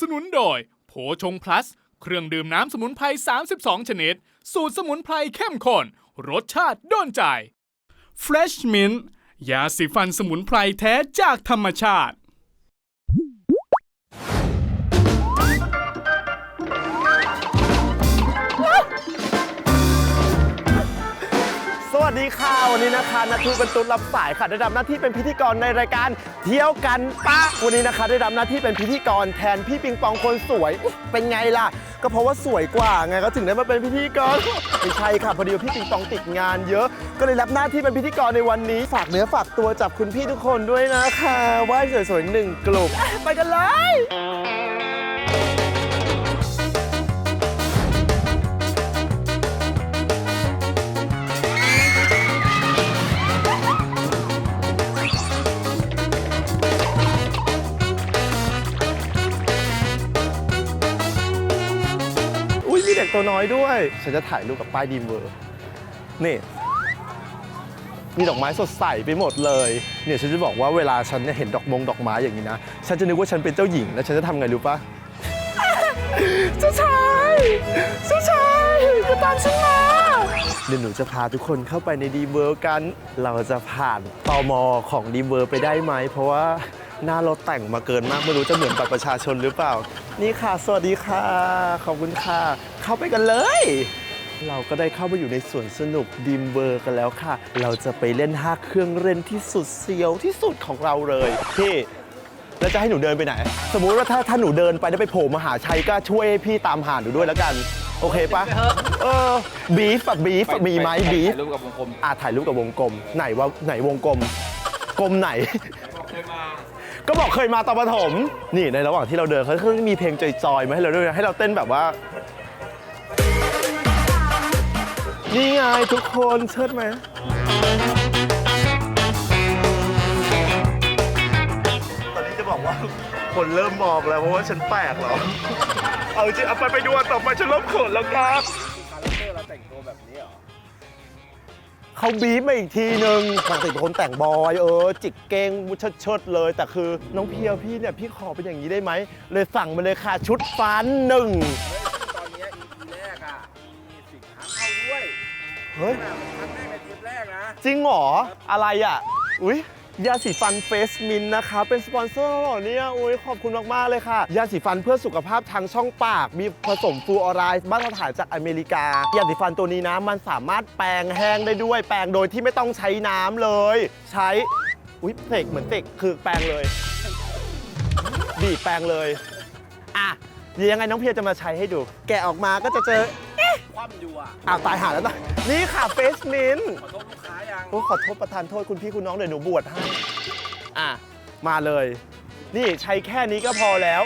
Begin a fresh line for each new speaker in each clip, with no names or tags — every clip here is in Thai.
สนุนโดย โผชงพลัส เครื่องดื่มน้ำสมุนไพร 32 ชนิด สูตรสมุนไพรเข้มข้น รสชาติโดนใจ Fresh Mint ยาสีฟันสมุนไพรแท้จากธรรมชาติ
ดีค่ะวันนี้นะคะนัทูเป็นตุ๊ดรับสายค่ะ ได้รับหน้าที่เป็นพิธีกรในรายการเที่ยวกันปะวันนี้นะคะ ได้รับหน้าที่เป็นพิธีกรแทนพี่ปิงปองคนสวยอุ๊ยเป็นไงล่ะ ก็เพราะว่าสวยกว่าไงก็ถึงได้มาเป็นพิธีกร ไม่ใช่ค่ะพอดีว่าพี่ปิงปองติดงานเยอะ ก็เลยรับหน้าที่เป็นพิธีกรในวันนี้ ฝากเนื้อฝากตัวจับคุณพี่ทุกคนด้วยนะคะไหว้สวยๆหนึ่งกลุ่มไปกันเลย ตัวน้อยด้วย ฉันจะถ่ายรูปกับป้ายดีมเวอร์ นี่ มีดอกไม้สดใสไปหมดเลย เนี่ยฉันจะบอกว่าเวลาฉันเนี่ยเห็นดอกมงดอกไม้อย่างนี้นะ ฉันจะนึกว่าฉันเป็นเจ้าหญิงแล้วฉันจะทำไงรู้ปะเจ้าชายเจ้าชายก็ตามฉันมา เดี๋ยวหนูจะพาทุกคนเข้าไปในดีเวอร์กัน เราจะผ่านตอมอของดีเวอร์ไปได้ไหม เพราะว่าหน้าเราแต่งมาเกินมาก ไม่รู้จะเหมือนบัตรประชาชนหรือเปล่า นี่ค่ะ สวัสดีค่ะ ขอบคุณค่ะ เข้าไปกันเลย เราก็ได้เข้ามาอยู่ในสวนสนุกดีมเวอร์กันแล้วค่ะ เราจะไปเล่นห้าเครื่องเล่นที่สุดเสียวที่สุดของเราเลยพี่แล้วจะให้หนูเดินไปไหน สมมุติว่าถ้าถ้าหนูเดินไปแล้วไปโผล่มหาชัยก็ช่วยให้พี่ตามหาหนูด้วยแล้วกัน โอเคปะเออบีฟแบบบีฟมีไหมบีฟ
ถ่ายรูปกับวงกลม
อะถ่ายรูปกับวงกลม ไหนว่าไหนวงกลม กลมไหน ก็บอกเคยมาตอนประถมนี่ในระหว่างที่เราเดินเขาก็มีเพลงจอยๆมาให้เราด้วยนะให้เราเต้นแบบว่า นี่ไงทุกคนเชิดไหมตอนนี้จะบอกว่าคนเริ่มมองแล้วเพราะว่าฉันแปลกเหรอ เอาจริงเอาไปไปดูอันต่อไปฉันเริ่มเขินแล้วครับ
คาแรคเตอร์เราแต่งตัวแบบนี้เหรอ
เขาบีบมาอีกทีนึงปกติเป็นคนแต่งบอยเออ จิกเก้งเชิดเชิดๆเลย แต่คือน้องเพียวพี่เนี่ยพี่ขอเป็นอย่างนี้ได้ไหม เลยสั่งมาเลยค่ะชุดฟันหนึ่ง
เฮ้
ย
น่ะเป็นครั้งแรกในเทปแรกนะ
จริงเหรอ อะไรอะ อุ้ยยาสีฟันเฟสมินนะคะ เป็นสปอนเซอร์เหรอเนี่ยอุ้ยขอบคุณมาก ๆ เลยค่ะ ยาสีฟันเพื่อสุขภาพทางช่องปาก มีผสมฟลูออไรด์มาตรฐานจากอเมริกา ยาสีฟันตัวนี้นะ มันสามารถแปรงแห้งได้ด้วย แปรงโดยที่ไม่ต้องใช้น้ำเลย ใช้ อุ้ยเสกเหมือนเสกคือแปรงเลย บีบแปรงเลย อะเดี๋ยวยังไงน้องเพียจะมาใช้ให้ดู แกะออกมาก็จะเจอ
คว่ำอยู่อะ
อ้าวตายหาแล้วนะนี่ค่ะเฟสมิน
ขอโทษลูกค้ายัง
โอ้ขอโทษประทานโทษคุณพี่คุณน้องเดี๋ยวหนูบวชให้อะมาเลย นี่ใช้แค่นี้ก็พอแล้ว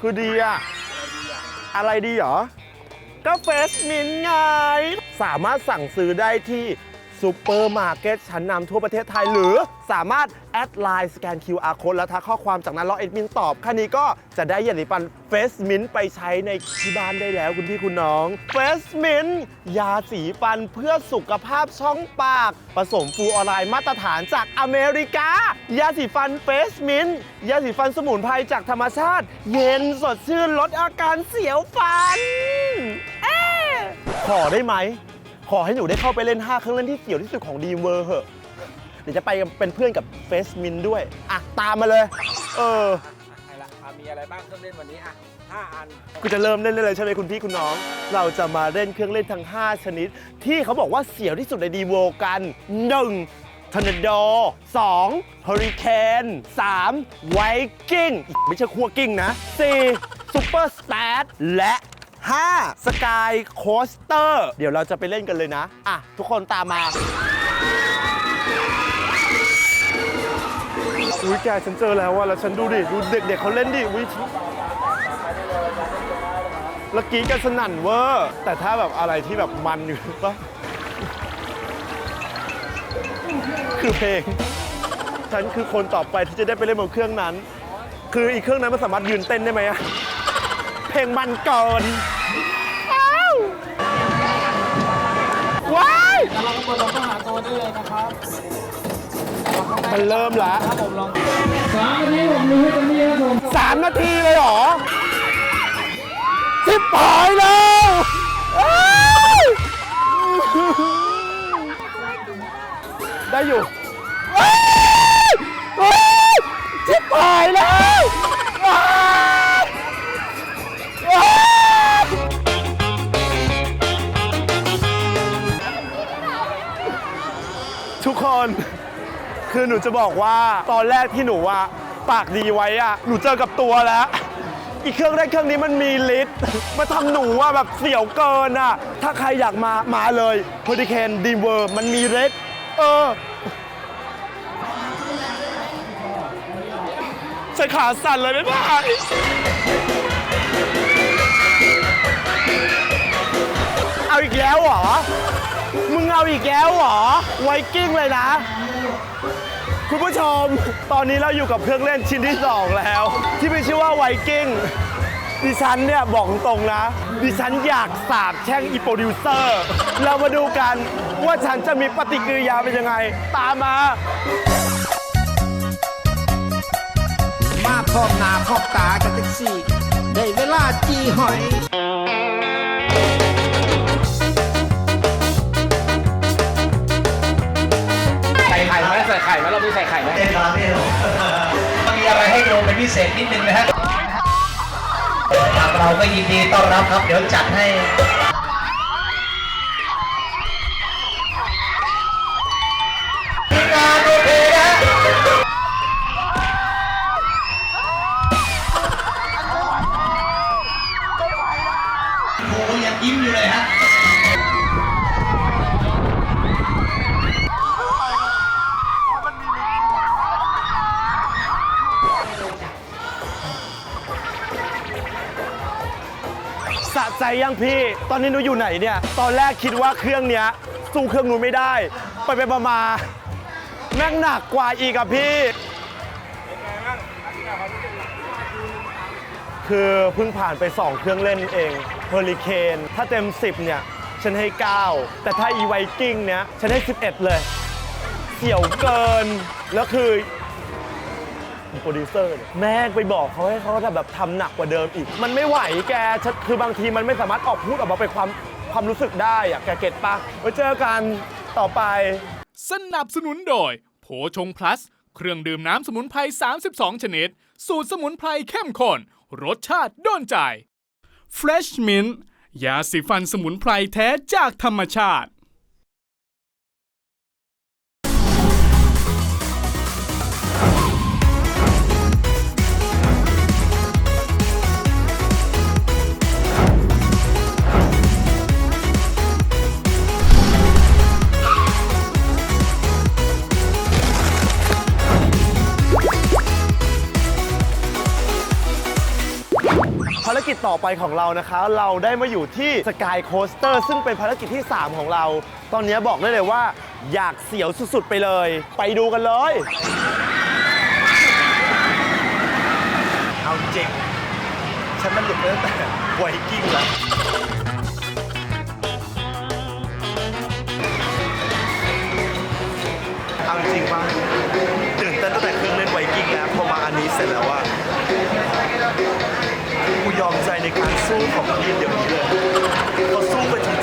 คือดีอะอะไรดีเหรอ ก็เฟสมินไง สามารถสั่งซื้อได้ที่ ซูเปอร์มาร์เก็ตชั้นนำทั่วประเทศไทย หรือสามารถแอดไลน์สแกน QR code แล้วทักข้อความจากนั้นรอเอ็ดมินตอบแค่นี้ก็จะได้ยาสีฟันเฟสมินไปใช้ในที่บ้านได้แล้วคุณพี่คุณน้องเฟสมินยาสีฟันเพื่อสุขภาพช่องปาก ผสมฟูออไรด์มาตรฐานจากอเมริกา ยาสีฟันเฟสมินยาสีฟันสมุนไพรจากธรรมชาติ เย็นสดชื่นลดอาการเสียวฟันเอ๊ขอได้ไหม ขอให้หนูได้เข้าไปเล่น 5 เครื่องเล่นที่เสียวที่สุดของดีเวอร์เหอะ เดี๋ยวจะไปเป็นเพื่อนกับเฟสมินด้วย อะ ตามมาเลย เออ
ใครละอะมีอะไรบ้างเครื่องเล่นวันนี้อะห้าอัน
กูจะเริ่มเล่นเลยใช่ไหมคุณพี่คุณน้อง เราจะมาเล่นเครื่องเล่นทั้ง 5 ชนิด ที่เขาบอกว่าเสียวที่สุดในดีเวอร์กัน 1. ทอร์นาโด 2. เฮอริเคน 3. ไวกิ้ง ไม่ใช่คั่วกิ้งนะ 4. ซูเปอร์ส a ตและ 5. สกายโคสเตอร์เดี๋ยวเราจะไปเล่นกันเลยนะ อะ ทุกคนตามมาอุ้ยแกฉันเจอแล้วว่าแล้วฉันดูดิ ดูเด็กๆเขาเล่นดิอุ้ยแล้วกรีดกันสนั่นเวอร์แต่ถ้าแบบอะไรที่แบบมันอยู่ปะคือเพลง ฉันคือคนต่อไปที่จะได้ไปเล่นบนเครื่องนั้น คืออีกเครื่องนั้นมันสามารถยืนเต้นได้ไหมอะเพลงมันเกิน
เราก็กดลงเข้าหาตัวได้เลยนะครับ
มันเริ่มแล้ว
ครับผมลองสามนาทีผมรู้ตรงนี้ครับผม
สามนาทีเลยเหรอสิบปอยแล้วอ้าวได้อยู่ คือหนูจะบอกว่าตอนแรกที่หนูอะปากดีไว้อะหนูเจอกับตัวแล้ว อีกเครื่องแรกเครื่องนี้มันมีลิตรมาทำหนูอะแบบเสียวเกินอะถ้าใครอยากมามาเลยพ u ดิเคนดีเวอร์มันมีเรดเออใส่ขาสั่นเลยไม่ได้ เอาอีกแล้วเหรอ มึงเอาอีกแล้วเหรอ ไวกิ้งเลยนะ คุณผู้ชม ตอนนี้เราอยู่กับเครื่องเล่นชิ้นที่ 2 แล้ว ที่มีชื่อว่าไวกิ้งดิฉันเนี่ยบอกตรงนะ ดิฉันอยากสาบแช่งอีโปรดิวเซอร์ เรามาดูกันว่าฉันจะมีปฏิกิริยาเป็นยังไง ตามมา
มาพร้อมหน้าพร้อมตากันแท็กซี่ ได้เวลาจีหอย
ไหมใส่ไข่ไหมเรามีใส่ไข่ไหมเต็มร้านนี่มีอะไรให้ดูเป็นพิเศษนิดนึงนะฮะทางเราก็ยินดีต้อนรับครับ เดี๋ยวจัดให้ทีมงาน
ใจยังพี่ ตอนนี้หนูอยู่ไหนเนี่ย ตอนแรกคิดว่าเครื่องเนี้ยสู้เครื่องหนูไม่ได้ ไปไปมามาแม่งหนักกว่าอีกอะพี่ คือเพิ่งผ่านไป 2 เครื่องเล่นเองเฮอริเคนถ้าเต็ม 10 เนี่ย ฉันให้ 9 แต่ถ้าอีไวกิ้งเนี้ยฉันให้ 11 เลย เสี่ยวเกิน แล้วคือ โปรดิวเซอร์เนี่ยแม่งไปบอกเขาให้เขาแบบทำหนักกว่าเดิมอีก มันไม่ไหวแกฉันคือบางทีมันไม่สามารถออกพูดออกมาเป็นความความรู้สึกได้อะแกเก็ตปะไว้เจอกันต่อไป
สนับสนุนโดย โผชงพลัส เครื่องดื่มน้ำสมุนไพร 32 ชนิด สูตรสมุนไพรเข้มข้นรสชาติโดนใจ Fresh Mint ยาสีฟันสมุนไพรแท้จากธรรมชาติ
ภารกิจต่อไปของเรานะคะ เราได้มาอยู่ที่สกายโคสเตอร์ซึ่งเป็นภารกิจที่ 3 ของเรา ตอนนี้บอกได้เลยว่า อยากเสียวสุดๆไปเลย ไปดูกันเลย เอาจริง ฉันมันหลุดไปตั้งแต่ไวกิ้งแล้วเอาจริงป่ะ ในการสู้ของทีมเดี๋ยวนี้เลยเขาสู้กันจริ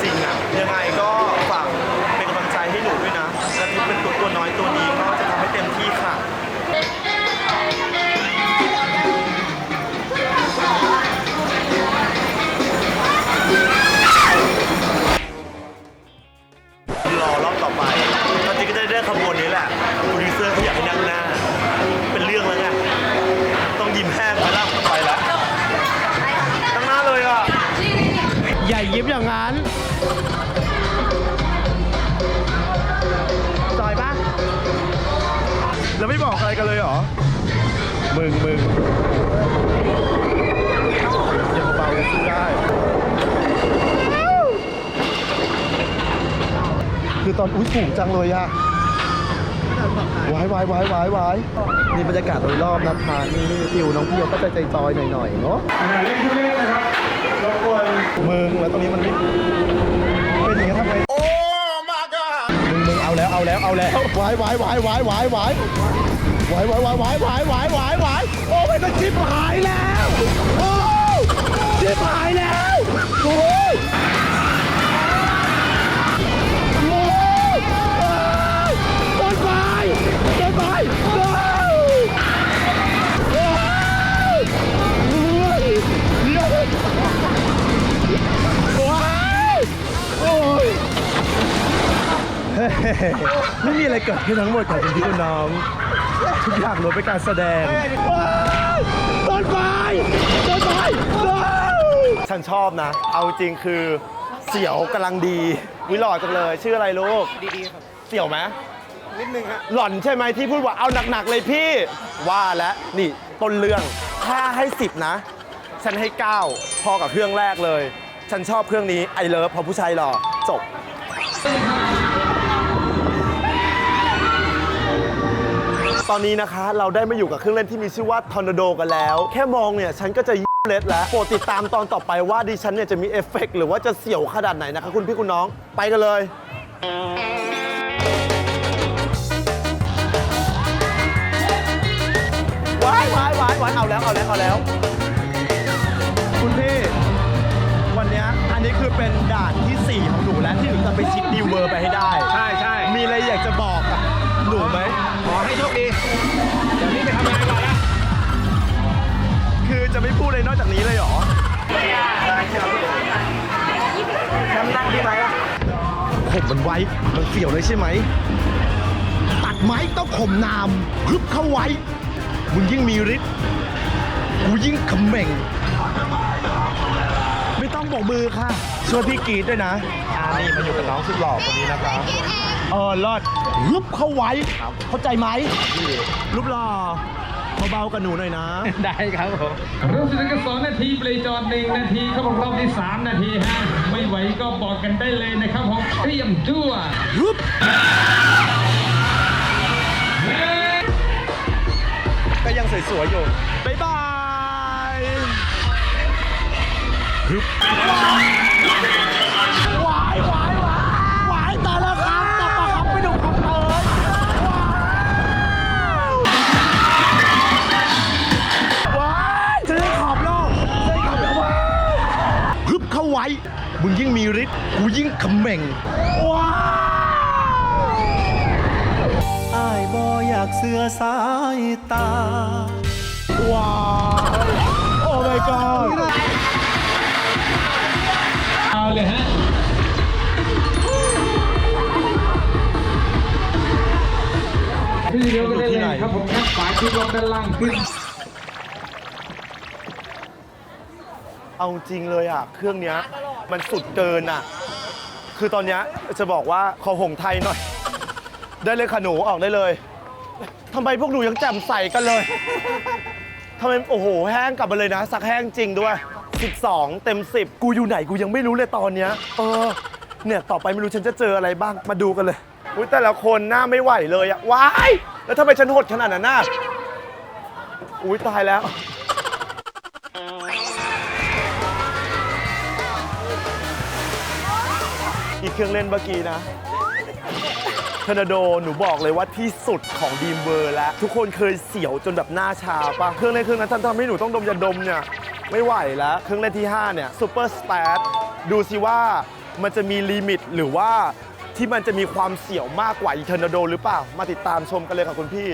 คือตอนอุ้ยสูงจังเลยอะวายวายวายวายวายนี่บรรยากาศโดยรอบนะคะนี่นี่ฟิวน้องพี่ก็ใจใจจอยหน่อยๆเนาะเล่นเล่นนะครับรบกวนมึงแล้วตรงนี้มันไม่เป็นอย่างนี้ทำไงโอ้มาก้ามึงมึงเอาแล้วเอาแล้วเอาแล้ววายวายวายวายวายวายวายวายวายวายวายวายวายวายโอ้ยมันชิบหายแล้วโอ้ชิบหายแล้วโอ้ ไม่มีอะไรเกิดขึ้นทั้งหมดค่ะคุณพี่คุณน้อง ทุกอย่างล้วนเป็นการแสดงต้นไม้ต้นไม้ฉันชอบนะ เอาจริงคือเสียวกำลังดี วิหล่อจังเลย ชื่ออะไรลูก ดีๆครับ เสียวไหม นิดนึงฮะหล่อนใช่ไหมที่พูดว่าเอาหนักๆเลยพี่ ว่าแล้วนี่ต้นเรื่องถ้าให้10นะ ฉันให้9พอกับเครื่องแรกเลย ฉันชอบเครื่องนี้ไอเลิฟพอผู้ชายหล่อจบ ตอนนี้นะคะเราได้มาอยู่กับเครื่องเล่นที่มีชื่อว่า Tornado กันแล้ว แค่มองเนี่ยฉันก็จะเล็ดแล้วโปรดติดตามตอนต่อไปว่าดิฉันเนี่ยจะมีเอฟเฟกต์หรือว่าจะเสี่ยวขนาดไหนนะคะคุณพี่คุณน้องไปกันเลย ว้ายว้ายว้ายว้ายเอาแล้วเอาแล้วเอาแล้ว คุณพี่วันเนี้ยอันนี้คือเป็นด่านที่ 4 ของหนูแล้วที่หนูจะไปชิดนิวเวอร์ไปให้ได้
ใช่ใช่
มีอะไรอยากจะบอกกับหนูไหม
ขอให้โชคดี เดี๋ยวนี้ไปทำงานก่อนนะ
คือจะไม่พูดเลยนอกจากนี้เลยเหรอแคมนั่งที่ไหมล่ะผมมันไว้ มันเสี่ยวเลยใช่ไหม ตัดไม้ต้องข่มนามฮึบเข้าไว้ มึงยิ่งมีฤทธิ์กูยิ่งขมเหม่ง ไม่ต้องบอกมือค่ะ ช่วยพี่กรีดด้วยนะ อ่านี่มาอยู่กับน้องสุดหล่อคนนี้นะครับเออรอดฮึบเข้าไว้ เข้าใจไหมรูปหล่อเบาๆกับหนูหน่อยนะ
ได้ครับผม
รู้สึกกันสองนาทีเปลยจอดหนึ่งนาทีเข้าบอกรอบที่สามนาทีฮะไม่ไหวก็บอกกันได้เลยนะครับผมเตรียมตัว
ฮึบ สวยๆอยู่บ๊ายบายฮึบหวายหวายหวายหวายตายแล้วครับกลับมาครับไปดูครับเอ้ยว้ายจะได้ขอบโลกจะได้ขอบโลกว้ายฮึบเข้าไว้ มึงยิ่งมีฤทธิ์กูยิ่งขมเหม่ง
กเสือสายตา
ว้าวโอ้ my god
เอาเลยฮะขึ้นเร็วกันได้เลยครับผมครับฝาที่ลงด้านล่างขึ้น
เอาจริงเลยอะ เครื่องเนี้ย มันสุดเกินอะ คือตอนเนี้ยจะบอกว่าขอหงไทยหน่อย ได้เลยค่ะหนูออกได้เลย ทำไมพวกหนูยังแจ่มใสกันเลย ทำไม โอ้โห แห้งกลับมาเลยนะ สักแห้งจริงด้วย 12 เต็ม 10 กูอยู่ไหนกูยังไม่รู้เลยตอนเนี้ย เออ เนี่ย ต่อไปไม่รู้ฉันจะเจออะไรบ้าง มาดูกันเลย อุ้ยแต่ละคนหน้าไม่ไหวเลยอะว้าย แล้วทำไมฉันหดขนาดนั้นน่ะอุ้ยตายแล้ว อีกเครื่องเล่นเมื่อกี้นะ ทอร์นาโดหนูบอกเลยว่าที่สุดของดีมเวอร์แล้ว ทุกคนเคยเสียวจนแบบหน้าชาปะเครื่องเล่นเครื่องนั้นท่านทำให้หนูต้องดมยาดมเนี่ย ไม่ไหวแล้ว เครื่องเล่นที่ 5 เนี่ยซูเปอร์สแตทดูสิว่ามันจะมีลิมิตหรือว่าที่มันจะมีความเสียวมากกว่าอีเทอร์นาโดหรือเปล่า มาติดตามชมกันเลยค่ะคุณพี่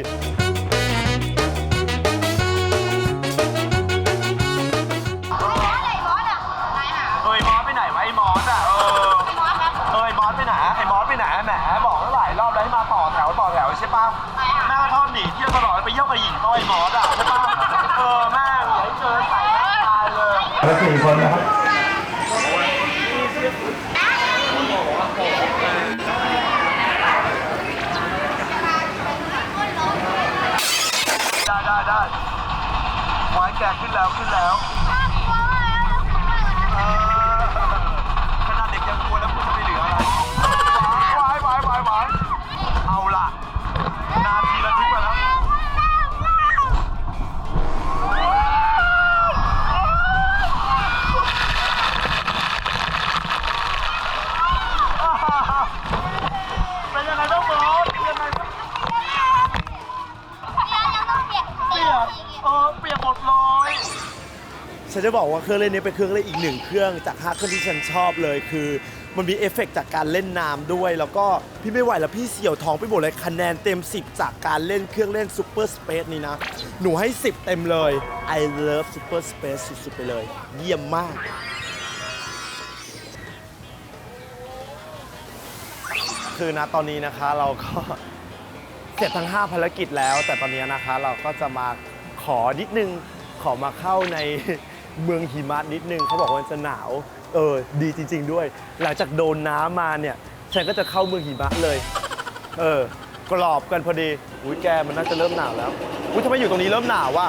ใช่ปะแม่ก็ทอดหนีเที่ยวตลอดไปเยี่ยวกับหญิงก็ไอ้มอสอะใช่ปะเออแม่อย่าให้เจอใส่หน้าตายเลย แล้วสี่คนนะครับได้ได้ได้ไว้แกขึ้นแล้วขึ้นแล้ว จะบอกว่าเครื่องเล่นนี้เป็นเครื่องเล่นอีกหนึ่งเครื่องจากห้าเครื่องที่ฉันชอบเลยคือ มันมีเอฟเฟกต์จากการเล่นน้ำด้วย แล้วก็พี่ไม่ไหวแล้วพี่เสี่ยวท้องไปหมดเลยคะแนนเต็ม 10 จากการเล่นเครื่องเล่น Super Space นี้นะ หนูให้ 10 เต็มเลย I love Super Space สุดๆไปเลย เยี่ยมมากคือนะตอนนี้นะคะเราก็เสร็จทั้ง 5 ภารกิจแล้ว แต่ตอนนี้นะคะเราก็จะมาขอนิดนึงขอมาเข้าใน เมืองหิมะนิดนึงเขาบอกว่ามันจะหนาว เออ ดีจริง ๆ ด้วย หลังจากโดนน้ำมาเนี่ย ฉันก็จะเข้าเมืองหิมะเลย เออ กรอบกันพอดี อุ้ยแกมันน่าจะเริ่มหนาวแล้ว อุ้ยทำไมอยู่ตรงนี้เริ่มหนาววะ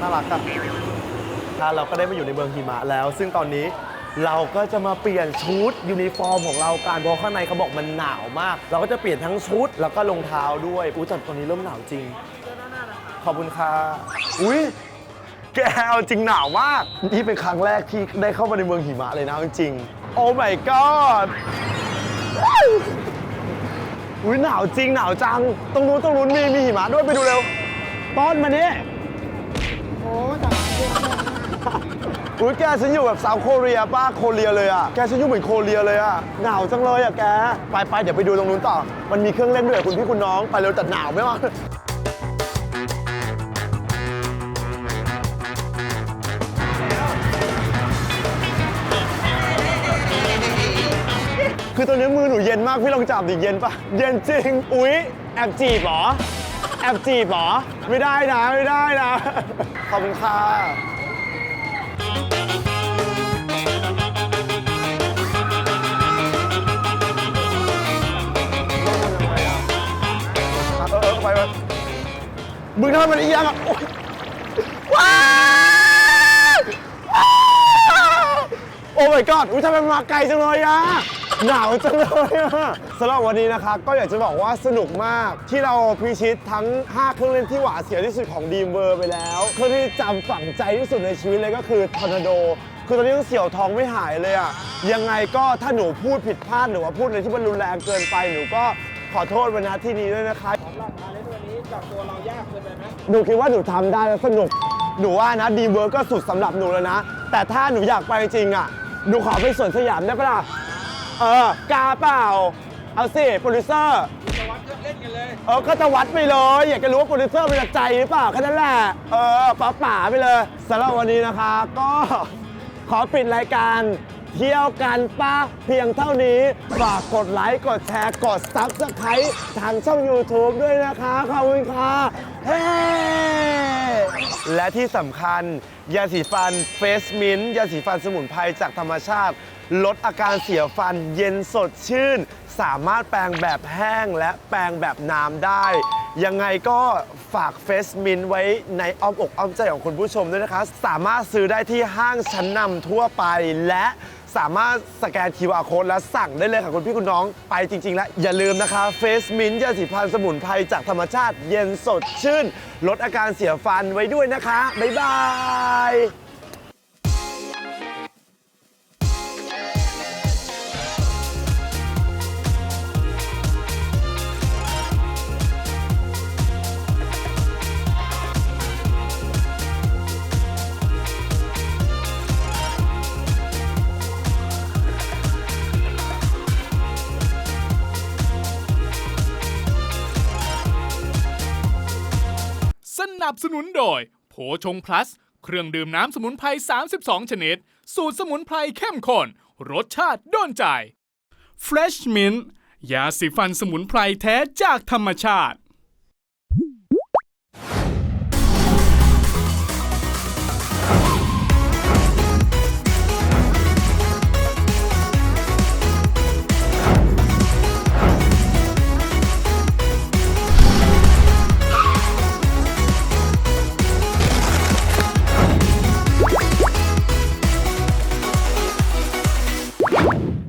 น่ารักอะถ้าเราก็ได้มาอยู่ในเมืองหิมะแล้ว ซึ่งตอนนี้เราก็จะมาเปลี่ยนชุดยูนิฟอร์มของเราการเพราะข้างในเขาบอกมันหนาวมาก เราก็จะเปลี่ยนทั้งชุดแล้วก็รองเท้าด้วยอุ้ยแต่ตอนนี้เริ่มหนาวจริง ขอบคุณค่ะ อุ้ยแกเอาจริงหนาวมาก นี่เป็นครั้งแรกที่ได้เข้ามาในเมืองหิมะเลยนะเอาจริงโอ้ my god อุ้ยหนาวจริงหนาวจัง ตรงนู้นตรงนู้นมีมีหิมะด้วยไปดูเร็ว ต้นมานี่โอ้หนาวอุ้ยแกฉันอยู่แบบสาวโคเรียป้าโคเรียเลยอะ แกฉันอยู่เหมือนโคเรียเลยอะ หนาวจังเลยอะแก ไปไปเดี๋ยวไปดูตรงนู้นต่อ มันมีเครื่องเล่นด้วยอะคุณพี่คุณน้อง ไปเร็วจัดหนาวไหมวะ คือตอนนี้มือหนูเย็นมากพี่ลองจับดิเย็นปะเย็นจริง อุ๊ย แอบจีบเหรอ แอบจีบเหรอ ไม่ได้นะไม่ได้นะ ขอบคุณค่ะเออเออไปไปมึงทำมันอีกอยังอะโอ๊ยว้าวว้าวโอ้ my god อุ้ยทำไมมันมาไกลจังเลยอะ หนาวจังเลยอะสำหรับวันนี้นะคะก็อยากจะบอกว่าสนุกมากที่เราพิชิตทั้ง 5 เครื่องเล่นที่หวาดเสียวที่สุดของดีมเวอร์ไปแล้วเครื่องที่จำฝังใจที่สุดในชีวิตเลยก็คือทอร์นาโด คือตอนนี้ยังเสียวท้องไม่หายเลยอะยังไงก็ถ้าหนูพูดผิดพลาดหรือว่าพูดอะไรที่มันรุนแรงเกินไปหนูก็ขอโทษวันนี้ที่นี้ด้วยนะคะหนูคิดว่าหนูทำได้แล้วสนุก หนูว่านะดีเวิร์กก็สุดสำหรับหนูแล้วนะ แต่ถ้าหนูอยากไปจริงอะ หนูขอไปสวนสยามได้ปะล่ะ เออกาเปล่า เอาสิโปรดิวเซอร์จะวัดเล่นกันเลย เออก็จะวัดไปเลย อยากจะรู้ว่าโปรดิวเซอร์มันจะใจหรือเปล่าแค่นั้นแหละเออป๋าป๋าๆไปเลยสำหรับวันนี้นะคะ ก็ขอปิดรายการเที่ยวกันป้าเพียงเท่านี้ ฝากกดไลค์ กดแชร์ กดซับสไครต์ทางช่อง YouTube ด้วยนะคะ ขอบคุณค่ะเฮ้และที่สำคัญ ยาสีฟันเฟสมินยาสีฟันสมุนไพรจากธรรมชาติ ลดอาการเสียฟันเย็นสดชื่น สามารถแปรงแบบแห้งและแปรงแบบน้ำได้ ยังไงก็ฝากเฟสมินไว้ในอ้อมอกอ้อมใจของคุณผู้ชมด้วยนะคะ สามารถซื้อได้ที่ห้างชั้นนำทั่วไปและสามารถสแกน QR code แล้วสั่งได้เลยค่ะคุณพี่คุณน้องไปจริง ๆ แล้ว อย่าลืมนะคะเฟสมินยาสีฟันสมุนไพรจากธรรมชาติเย็นสดชื่น ลดอาการเสียฟันไว้ด้วยนะคะ บ๊ายบายั
บสนุนโดย โผชงพลัส เครื่องดื่มน้ำสมุนไพร 32 ชนิด สูตรสมุนไพรเข้มข้น รสชาติโดนใจ Fresh Mint ยาสีฟันสมุนไพรแท้จากธรรมชาติ